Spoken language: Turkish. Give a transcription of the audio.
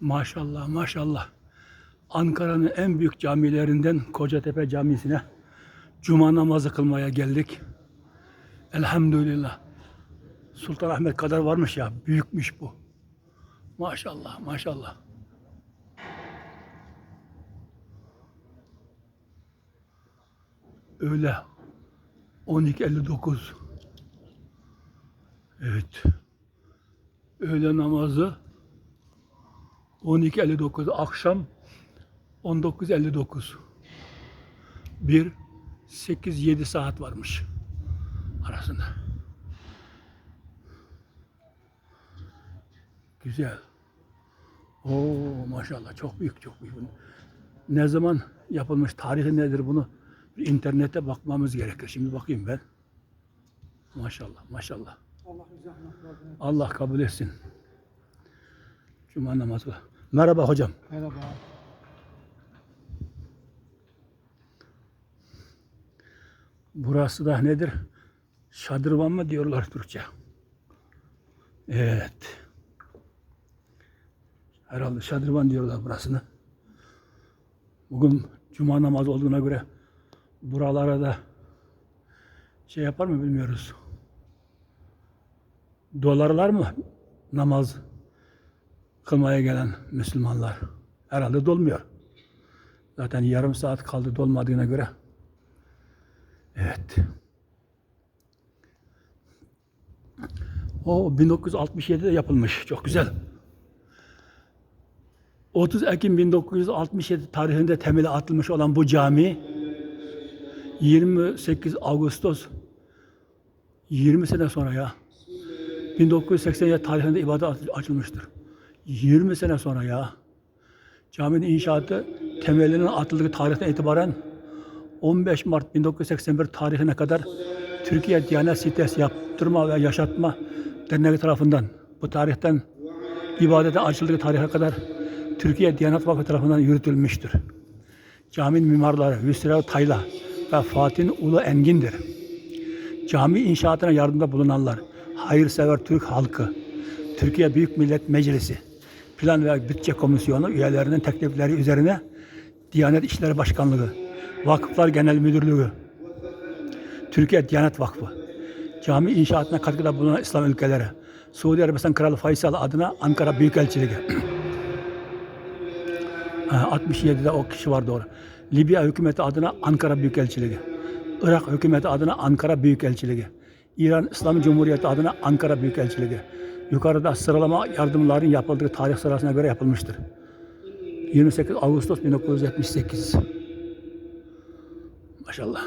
Maşallah maşallah. Ankara'nın en büyük camilerinden Kocatepe Camisi'ne cuma namazı kılmaya geldik. Elhamdülillah. Sultanahmet kadar varmış ya. Büyükmüş bu. Maşallah maşallah. Öyle 12.59 Evet. Öğle namazı 12.59 akşam 19.59 bir 8-7 saat varmış arasında. Güzel. Oo maşallah çok büyük çok büyük. Ne zaman yapılmış tarihi nedir bunu internete bakmamız gerekir. Şimdi bakayım ben. Maşallah maşallah. Allah. Allah kabul etsin. Cuma namazı. Merhaba hocam. Merhaba. Burası da nedir? Şadırvan mı diyorlar Türkçe? Evet. Herhalde şadırvan diyorlar burasını. Bugün cuma namazı olduğuna göre buralara da şey yapar mı bilmiyoruz. Dolarlar mı namaz kılmaya gelen Müslümanlar? Herhalde dolmuyor. Zaten yarım saat kaldı dolmadığına göre. Evet. O 1967'de yapılmış. Çok güzel. 30 Ekim 1967 tarihinde temeli atılmış olan bu cami 28 Ağustos 20 sene sonra ya 1987 tarihinde ibadet açılmıştır. 20 sene sonra ya. Caminin inşaatı temelinin atıldığı tarihten itibaren 15 Mart 1981 tarihine kadar Türkiye Diyanet Sitesi Yaptırma ve Yaşatma Derneği tarafından bu tarihten ibadete açıldığı tarihe kadar Türkiye Diyanet Vakfı tarafından yürütülmüştür. Caminin mimarları Hüsrev Tayla ve Fatih Ulu Engin'dir. Cami inşaatına yardımda bulunanlar hayırsever Türk halkı, Türkiye Büyük Millet Meclisi, Plan ve Bütçe Komisyonu üyelerinin teklifleri üzerine Diyanet İşleri Başkanlığı, Vakıflar Genel Müdürlüğü, Türkiye Diyanet Vakfı, cami inşaatına katkıda bulunan İslam ülkeleri, Suudi Arabistan Kralı Faysal adına Ankara Büyükelçiliği. Ha, 67'de o kişi var doğru. Libya hükümeti adına Ankara Büyükelçiliği. Irak hükümeti adına Ankara Büyükelçiliği. İran İslam Cumhuriyeti adına Ankara Büyükelçiliği. Yukarıda sıralama yardımların yapıldığı tarih sırasına göre yapılmıştır. 28 Ağustos 1978. Maşallah.